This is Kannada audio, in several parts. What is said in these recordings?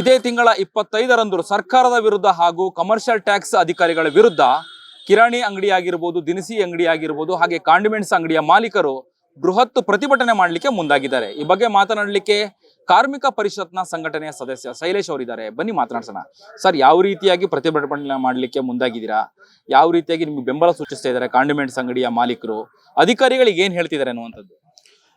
ಇದೇ ತಿಂಗಳ ಇಪ್ಪತ್ತೈದರಂದು ಸರ್ಕಾರದ ವಿರುದ್ಧ ಹಾಗೂ ಕಮರ್ಷಿಯಲ್ ಟ್ಯಾಕ್ಸ್ ಅಧಿಕಾರಿಗಳ ವಿರುದ್ಧ ಕಿರಾಣಿ ಅಂಗಡಿ ಆಗಿರ್ಬೋದು ದಿನಸಿ ಅಂಗಡಿ ಆಗಿರ್ಬೋದು ಹಾಗೆ ಕಾಂಡಿಮೆಂಟ್ಸ್ ಅಂಗಡಿಯ ಮಾಲೀಕರು ಬೃಹತ್ ಪ್ರತಿಭಟನೆ ಮಾಡಲಿಕ್ಕೆ ಮುಂದಾಗಿದ್ದಾರೆ. ಈ ಬಗ್ಗೆ ಮಾತನಾಡಲಿಕ್ಕೆ ಕಾರ್ಮಿಕ ಪರಿಷತ್ನ ಸಂಘಟನೆಯ ಸದಸ್ಯ ಶೈಲೇಶ್ ಅವರಿದ್ದಾರೆ. ಬನ್ನಿ ಮಾತನಾಡ್ಸೋಣ. ಸರ್, ಯಾವ ರೀತಿಯಾಗಿ ಪ್ರತಿಭಟನೆ ಮಾಡಲಿಕ್ಕೆ ಮುಂದಾಗಿದ್ದೀರಾ? ಯಾವ ರೀತಿಯಾಗಿ ನಿಮ್ಗೆ ಬೆಂಬಲ ಸೂಚಿಸ್ತಾ ಇದ್ದಾರೆ ಕಾಂಡಿಮೆಂಟ್ಸ್ ಅಂಗಡಿಯ ಮಾಲೀಕರು? ಅಧಿಕಾರಿಗಳಿಗೆ ಏನ್ ಹೇಳ್ತಿದ್ದಾರೆ ಅನ್ನುವಂಥದ್ದು?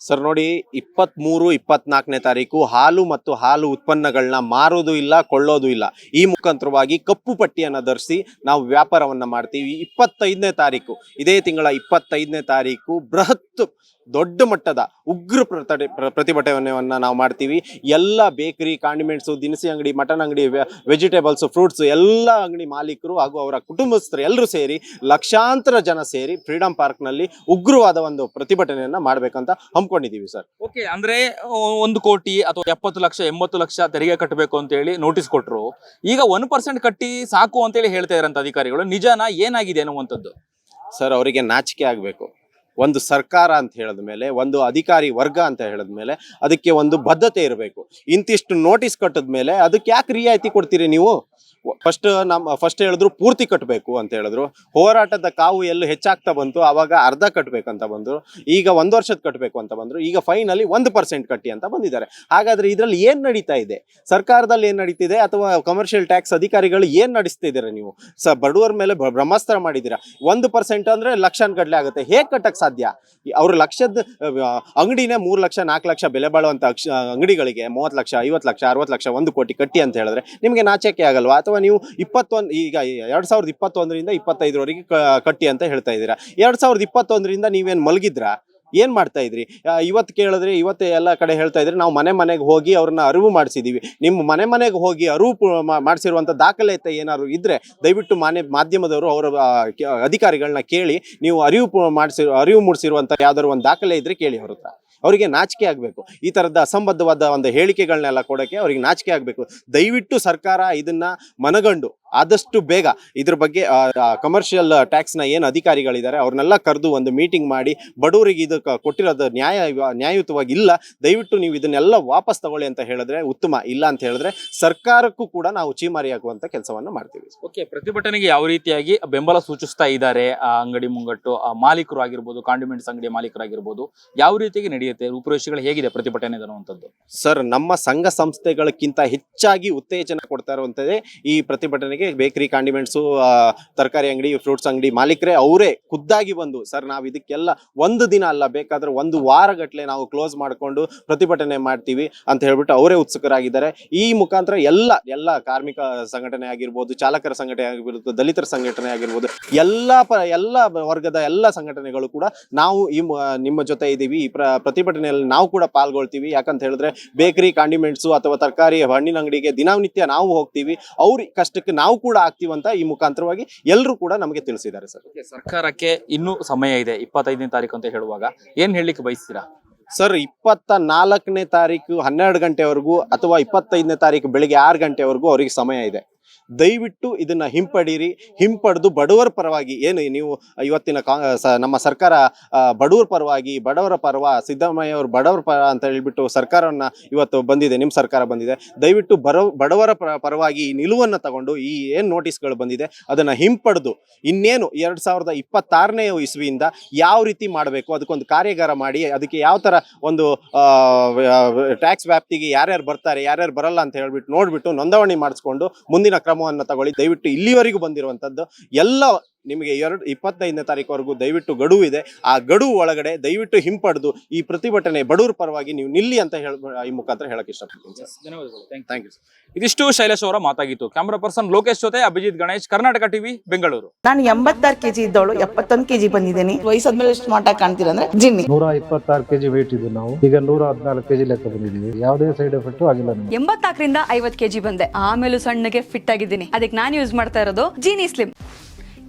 ಸರ್ ನೋಡಿ ಇಪ್ಪತ್ತ್ಮೂರು ಇಪ್ಪತ್ನಾಲ್ಕನೇ ತಾರೀಕು ಹಾಲು ಮತ್ತು ಹಾಲು ಉತ್ಪನ್ನಗಳನ್ನ ಮಾರೋದು ಇಲ್ಲ, ಕೊಳ್ಳೋದು ಇಲ್ಲ. ಈ ಮುಖಾಂತರವಾಗಿ ಕಪ್ಪು ಪಟ್ಟಿಯನ್ನು ಧರಿಸಿ ನಾವು ವ್ಯಾಪಾರವನ್ನು ಮಾಡ್ತೀವಿ. ಇಪ್ಪತ್ತೈದನೇ ತಾರೀಕು, ಇದೇ ತಿಂಗಳ ಇಪ್ಪತ್ತೈದನೇ ತಾರೀಕು ಬೃಹತ್ ದೊಡ್ಡ ಮಟ್ಟದ ಉಗ್ರ ಪ್ರತಿ, ಪ್ರ- ಪ್ರತಿಭಟನೆಯನ್ನು ನಾವು ಮಾಡ್ತೀವಿ. ಎಲ್ಲ ಬೇಕರಿ ಕಾಂಡಿಮೆಂಟ್ಸು ದಿನಸಿ ಅಂಗಡಿ, ಮಟನ್ ಅಂಗಡಿ ವೆಜಿಟೇಬಲ್ಸ್ ಫ್ರೂಟ್ಸ್ ಎಲ್ಲ ಅಂಗಡಿ ಮಾಲೀಕರು ಹಾಗೂ ಅವರ ಕುಟುಂಬಸ್ಥರು ಎಲ್ಲರೂ ಸೇರಿ ಲಕ್ಷಾಂತರ ಜನ ಸೇರಿ ಫ್ರೀಡಂ ಪಾರ್ಕ್ನಲ್ಲಿ ಉಗ್ರವಾದ ಒಂದು ಪ್ರತಿಭಟನೆಯನ್ನ ಮಾಡ್ಬೇಕಂತ ಹಮ್ಮಿಕೊಂಡಿದ್ದೀವಿ ಸರ್. ಓಕೆ ಅಂದ್ರೆ ಒಂದು ಕೋಟಿ ಅಥವಾ ಎಪ್ಪತ್ತು ಲಕ್ಷ ಎಂಬತ್ತು ಲಕ್ಷ ತೆರಿಗೆ ಕಟ್ಟಬೇಕು ಅಂತ ಹೇಳಿ ನೋಟಿಸ್ ಕೊಟ್ರು. ಈಗ ಒನ್ ಪರ್ಸೆಂಟ್ ಕಟ್ಟಿ ಸಾಕು ಅಂತ ಹೇಳಿ ಹೇಳ್ತಾ ಇರೋಂಥ ಅಧಿಕಾರಿಗಳು ನಿಜಾನ ಏನಾಗಿದೆ ಅನ್ನುವಂಥದ್ದು? ಸರ್ ಅವರಿಗೆ ನಾಚಿಕೆ ಆಗಬೇಕು. ಒಂದು ಸರ್ಕಾರ ಅಂತ ಹೇಳಿದ ಮೇಲೆ, ಒಂದು ಅಧಿಕಾರಿ ವರ್ಗ ಅಂತ ಹೇಳಿದ ಮೇಲೆ ಅದಕ್ಕೆ ಒಂದು ಬದ್ಧತೆ ಇರಬೇಕು. ಇಂತಿಷ್ಟು ನೋಟಿಸ್ ಕಟ್ಟಿದ ಮೇಲೆ ಅದಕ್ಕೆ ಯಾಕೆ ರಿಯಾಯಿತಿ ಕೊಡ್ತೀರಿ ನೀವು? ಫಸ್ಟ್ ನಮ್ಮ ಫಸ್ಟ್ ಹೇಳಿದ್ರು ಪೂರ್ತಿ ಕಟ್ಟಬೇಕು ಅಂತ ಹೇಳಿದ್ರು. ಹೋರಾಟದ ಕಾವು ಎಲ್ಲೂ ಹೆಚ್ಚಾಗ್ತಾ ಬಂತು ಆವಾಗ ಅರ್ಧ ಕಟ್ಟಬೇಕಂತ ಬಂದ್ರು. ಈಗ ಒಂದು ವರ್ಷದ ಕಟ್ಟಬೇಕು ಅಂತ ಬಂದ್ರು. ಈಗ ಫೈನಲಿ ಒಂದು ಪರ್ಸೆಂಟ್ ಕಟ್ಟಿ ಅಂತ ಬಂದಿದ್ದಾರೆ. ಹಾಗಾದ್ರೆ ಇದರಲ್ಲಿ ಏನು ನಡೀತಾ ಇದೆ? ಸರ್ಕಾರದಲ್ಲಿ ಏನು ನಡೀತಿದೆ? ಅಥವಾ ಕಮರ್ಷಿಯಲ್ ಟ್ಯಾಕ್ಸ್ ಅಧಿಕಾರಿಗಳು ಏನ್ ನಡೆಸ್ತಿದ್ದೀರಾ ನೀವು? ಸ, ಬಡವರ ಮೇಲೆ ಬ್ರಹ್ಮಾಸ್ತ್ರ ಮಾಡಿದ್ದೀರಾ? ಒಂದು ಪರ್ಸೆಂಟ್ ಅಂದ್ರೆ ಲಕ್ಷಾನ್ ಗಟ್ಟಲೆ ಆಗುತ್ತೆ. ಹೇಗೆ ಕಟ್ಟಕ್ ಸಾಧ್ಯ. ಅವ್ರ ಲಕ್ಷದ ಅಂಗಡಿನೇ ಮೂರು ಲಕ್ಷ, ನಾಲ್ಕು ಲಕ್ಷ ಬೆಲೆ ಬಾಳುವಂತ ಅಕ್ಷ ಅಂಗಡಿಗಳಿಗೆ ಮೂವತ್ತು ಲಕ್ಷ, ಐವತ್ತು ಲಕ್ಷ, ಅರವತ್ತು ಲಕ್ಷ, ಒಂದು ಕೋಟಿ ಕಟ್ಟಿ ಅಂತ ಹೇಳಿದ್ರೆ ನಿಮಗೆ ನಾಚಿಕೆ ಆಗಲ್ವಾ? ಅಥವಾ ನೀವು ಇಪ್ಪತ್ತೊಂದು, ಈಗ ಎರಡು ಸಾವಿರದ ಇಪ್ಪತ್ತೊಂದರಿಂದ ಇಪ್ಪತ್ತೈದರವರೆಗೆ ಕಟ್ಟಿ ಅಂತ ಹೇಳ್ತಾ ಇದ್ದೀರಾ. ಎರಡು ಸಾವಿರದ ಇಪ್ಪತ್ತೊಂದರಿಂದ ನೀವೇನು ಮಲಗಿದ್ರಾ? ಏನ್ ಮಾಡ್ತಾ ಇದ್ರಿ? ಇವತ್ತು ಕೇಳಿದ್ರೆ ಇವತ್ತು ಎಲ್ಲ ಕಡೆ ಹೇಳ್ತಾ ಇದ್ರೆ ನಾವು ಮನೆ ಮನೆಗೆ ಹೋಗಿ ಅವ್ರನ್ನ ಅರಿವು ಮಾಡಿಸಿದ್ದೀವಿ ನಿಮ್ಮ ಮನೆ ಮನೆಗೆ ಹೋಗಿ ಅರಿವು ಮಾಡಿಸಿರುವಂಥ ದಾಖಲಾತಿ ಏನಾದ್ರು ಇದ್ರೆ ದಯವಿಟ್ಟು ಮಾನ್ಯ, ಮಾಧ್ಯಮದವರು ಅವರ ಅಧಿಕಾರಿಗಳನ್ನ ಕೇಳಿ ನೀವು ಅರಿವು ಮಾಡಿಸಿ, ಅರಿವು ಮೂಡಿಸಿರುವಂಥ ಯಾವ್ದಾದ್ರು ಒಂದು ದಾಖಲೆ ಇದ್ರೆ ಕೇಳಿ ಹೊರತ ಅವರಿಗೆ ನಾಚಿಕೆ ಆಗಬೇಕು. ಈ ತರದ ಅಸಂಬದ್ಧವಾದ ಒಂದು ಹೇಳಿಕೆಗಳನ್ನೆಲ್ಲ ಕೊಡೋಕ್ಕೆ ಅವ್ರಿಗೆ ನಾಚಿಕೆ ಆಗಬೇಕು. ದಯವಿಟ್ಟು ಸರ್ಕಾರ ಇದನ್ನ ಮನಗಂಡು ಆದಷ್ಟು ಬೇಗ ಇದ್ರ ಬಗ್ಗೆ ಕಮರ್ಷಿಯಲ್ ಟ್ಯಾಕ್ಸ್ನ ಏನು ಅಧಿಕಾರಿಗಳಿದ್ದಾರೆ ಅವ್ರನ್ನೆಲ್ಲ ಕರೆದು ಒಂದು ಮೀಟಿಂಗ್ ಮಾಡಿ ಬಡವರಿಗೆ ಇದಕ್ಕೆ ಕೊಟ್ಟಿರೋದು ನ್ಯಾಯ ನ್ಯಾಯಯುತವಾಗಿ ಇಲ್ಲ ದಯವಿಟ್ಟು ನೀವು ಇದನ್ನೆಲ್ಲ ವಾಪಸ್ ತಗೊಳ್ಳಿ ಅಂತ ಹೇಳಿದ್ರೆ ಉತ್ತಮ ಇಲ್ಲ ಅಂತ ಹೇಳಿದ್ರೆ ಸರ್ಕಾರಕ್ಕೂ ಕೂಡ ನಾವು ಚೀಮಾರಿ ಹಾಕುವಂತ ಕೆಲಸವನ್ನು ಮಾಡ್ತೀವಿ. ಓಕೆ ಪ್ರತಿಭಟನೆಗೆ ಯಾವ ರೀತಿಯಾಗಿ ಬೆಂಬಲ ಸೂಚಿಸ್ತಾ ಇದ್ದಾರೆ ಆ ಅಂಗಡಿ ಮುಂಗಟ್ಟು ಆ ಮಾಲೀಕರು ಆಗಿರ್ಬೋದು ಕಾಂಡಿಮೆಂಟ್ಸ್ ಅಂಗಡಿ ಮಾಲೀಕರಾಗಿರ್ಬೋದು ಯಾವ ರೀತಿಯಾಗಿ ನಡೆಯುತ್ತೆ ರೂಪುರೇಷೆಗಳು ಹೇಗಿದೆ ಪ್ರತಿಭಟನೆ ಅನ್ನುವಂಥದ್ದು ಸರ್ ನಮ್ಮ ಸಂಘ ಸಂಸ್ಥೆಗಳಕ್ಕಿಂತ ಹೆಚ್ಚಾಗಿ ಉತ್ತೇಜನ ಕೊಡ್ತಾ ಇರುವಂತದ್ದೇ ಈ ಪ್ರತಿಭಟನೆಗೆ ಬೇಕರಿ ಕಾಂಡಿಮೆಂಟ್ಸು ತರಕಾರಿ ಅಂಗಡಿ ಫ್ರೂಟ್ಸ್ ಅಂಗಡಿ ಮಾಲೀಕರೇ ಅವರೇ ಖುದ್ದಾಗಿ ಬಂದು, ಸರ್, ನಾವು ಇದಕ್ಕೆಲ್ಲ ಒಂದು ದಿನ ಅಲ್ಲ, ಬೇಕಾದ್ರೆ ಒಂದು ವಾರಗಟ್ಟಲೆ ನಾವು ಕ್ಲೋಸ್ ಮಾಡಿಕೊಂಡು ಪ್ರತಿಭಟನೆ ಮಾಡ್ತೀವಿ ಅಂತ ಹೇಳ್ಬಿಟ್ಟು ಅವರೇ ಉತ್ಸುಕರಾಗಿದ್ದಾರೆ. ಈ ಮುಖಾಂತರ ಎಲ್ಲ ಎಲ್ಲ ಕಾರ್ಮಿಕ ಸಂಘಟನೆ ಆಗಿರ್ಬೋದು, ಚಾಲಕರ ಸಂಘಟನೆ ಆಗಿರ್ಬೋದು, ದಲಿತರ ಸಂಘಟನೆ ಆಗಿರ್ಬೋದು, ಎಲ್ಲ ಪ, ಎಲ್ಲ ವರ್ಗದ ಎಲ್ಲ ಸಂಘಟನೆಗಳು ಕೂಡ ನಾವು ಈ ನಿಮ್ಮ ಜೊತೆ ಇದ್ದೀವಿ. ಈ ಪ್ರ, ಪ್ರತಿಭಟನೆಯಲ್ಲಿ ನಾವು ಕೂಡ ಪಾಲ್ಗೊಳ್ತೀವಿ. ಯಾಕಂತ ಹೇಳಿದ್ರೆ ಬೇಕರಿ ಕಾಂಡಿಮೆಂಟ್ಸು ಅಥವಾ ತರಕಾರಿ, ಹಣ್ಣಿನ ಅಂಗಡಿಗೆ ದಿನನಿತ್ಯ ನಾವು ಹೋಗ್ತೀವಿ. ಅವ್ರ ಕಷ್ಟಕ್ಕೆ ಕೂಡ ಆಗ್ತೀವಂತ ಈ ಮುಖಾಂತರವಾಗಿ ಎಲ್ಲರೂ ಕೂಡ ನಮಗೆ ತಿಳಿಸಿದ್ದಾರೆ ಸರ್. ಸರ್ಕಾರಕ್ಕೆ ಇನ್ನೂ ಸಮಯ ಇದೆ ಇಪ್ಪತ್ತೈದನೇ ತಾರೀಕು ಅಂತ ಹೇಳುವಾಗ. ಏನ್ ಹೇಳಲಿಕ್ಕೆ ಬಯಸ್ತೀರಾ? ಸರ್ ಇಪ್ಪತ್ತ ನಾಲ್ಕನೇ ತಾರೀಕು ಹನ್ನೆರಡು ಗಂಟೆವರೆಗೂ ಅಥವಾ ಇಪ್ಪತ್ತೈದನೇ ತಾರೀಕು ಬೆಳಿಗ್ಗೆ ಆರು ಗಂಟೆವರೆಗೂ ಅವರಿಗೆ ಸಮಯ ಇದೆ. ದಯವಿಟ್ಟು ಇದನ್ನ ಹಿಂಪಡೀರಿ. ಹಿಂಪಡೆದು ಬಡವರ ಪರವಾಗಿ ಏನು ನೀವು ಇವತ್ತಿನ ಕಾ ನಮ್ಮ ಸರ್ಕಾರ ಬಡವರ ಪರವಾಗಿ, ಬಡವರ ಪರವ ಸಿದ್ದರಾಮಯ್ಯ ಅವರು ಬಡವರ ಪರ ಅಂತ ಹೇಳಿಬಿಟ್ಟು ಸರ್ಕಾರವನ್ನ ಇವತ್ತು ಬಂದಿದೆ ನಿಮ್ಮ ಸರ್ಕಾರ ಬಂದಿದೆ. ದಯವಿಟ್ಟು ಬರ, ಬಡವರ ಪರವಾಗಿ ಈ ನಿಲುವನ್ನು ತಗೊಂಡು ಈ ಏನು ನೋಟಿಸ್ಗಳು ಬಂದಿದೆ, ಅದನ್ನ ಹಿಂಪಡೆದು. ಇನ್ನೇನು ಎರಡ್ ಸಾವಿರದ ಇಪ್ಪತ್ತಾರನೇ ಇಸ್ವಿಯಿಂದ ಯಾವ ರೀತಿ ಮಾಡಬೇಕು, ಅದಕ್ಕೊಂದು ಕಾರ್ಯಾಗಾರ ಮಾಡಿ, ಅದಕ್ಕೆ ಯಾವ ತರ ಒಂದು ಟ್ಯಾಕ್ಸ್ ವ್ಯಾಪ್ತಿಗೆ ಯಾರ್ಯಾರು ಬರ್ತಾರೆ, ಯಾರ್ಯಾರು ಬರಲ್ಲ ಅಂತ ಹೇಳ್ಬಿಟ್ಟು ನೋಡ್ಬಿಟ್ಟು ನೋಂದಣಿ ಮಾಡಿಸ್ಕೊಂಡು ಮುಂದಿನ ಕ್ರಮವನ್ನು ತಗೊಳ್ಳಿ. ದಯವಿಟ್ಟು ಇಲ್ಲಿವರೆಗೂ ಬಂದಿರುವಂತದ್ದು ಎಲ್ಲ ನಿಮಗೆ ಎರಡು ಇಪ್ಪತ್ತೈದನೇ ತಾರೀಕುವರೆಗೂ ದಯವಿಟ್ಟು ಗಡುವು ಇದೆ. ಆ ಗಡುವು ಒಳಗಡೆ ದಯವಿಟ್ಟು ಹಿಂಪಡೆದು ಈ ಪ್ರತಿಭಟನೆ ಬಡವರ ಪರವಾಗಿ ನೀವು ನಿಲ್ಲಿ ಅಂತ ಹೇಳ ಈ ಮುಖಾಂತರ ಹೇಳಕ್ ಇಷ್ಟಪಡ್ತೀನಿ ಸರ್. ಥ್ಯಾಂಕ್ ಯು ಇದಿಷ್ಟು ಶೈಲೇಶ್ ಅವರ ಮಾತಾಗಿತ್ತು. ಕ್ಯಾಮ್ರಾ ಪರ್ಸನ್ ಲೋಕೇಶ್ ಜೊತೆ ಅಭಿಜಿತ್ ಗಣೇಶ್ ಕರ್ನಾಟಕ ಟಿವಿ ಬೆಂಗಳೂರು. ನಾನು ಎಂಬತ್ತಾರು ಕೆಜಿ ಇದ್ದವಳು ಎಪ್ಪತ್ತೊಂದು ಕೆಜಿ ಬಂದಿದ್ದೀನಿ. ವಯಸ್ಸಾದ್ಮೇಲೆ ಸ್ಮಾರ್ಟ್ ಆಗಿ ಕಾಣ್ತೀರ ಅಂದ್ರೆ ಜಿನ್ನಿ. ನೂರ ಇಪ್ಪತ್ತಾರು ಕೆಜಿ ವೇಟ್ ಇದ್ದು ನಾವು. ಈಗ ನೂರ ಹದಿನಾಲ್ಕು ಕೆಜಿ ಲೆಕ್ಕ ಬಂದಿದ್ದೀವಿ. ಯಾವುದೇ ಸೈಡ್ ಎಫೆಕ್ಟ್ ಆಗಿಲ್ಲ ನಮಗೆ. ಎಂಬತ್ನಾಲ್ಕರಿಂದ ಐವತ್ ಕೆಜಿ ಬಂದೆ. ಆಮೇಲೆ ಸಣ್ಣಗೆ ಫಿಟ್ ಆಗಿದ್ದೀನಿ. ಅದಕ್ಕೆ ನಾನು ಯೂಸ್ ಮಾಡ್ತಾ ಇರೋದು ಜೀನಿ ಸ್ಲಿಮ್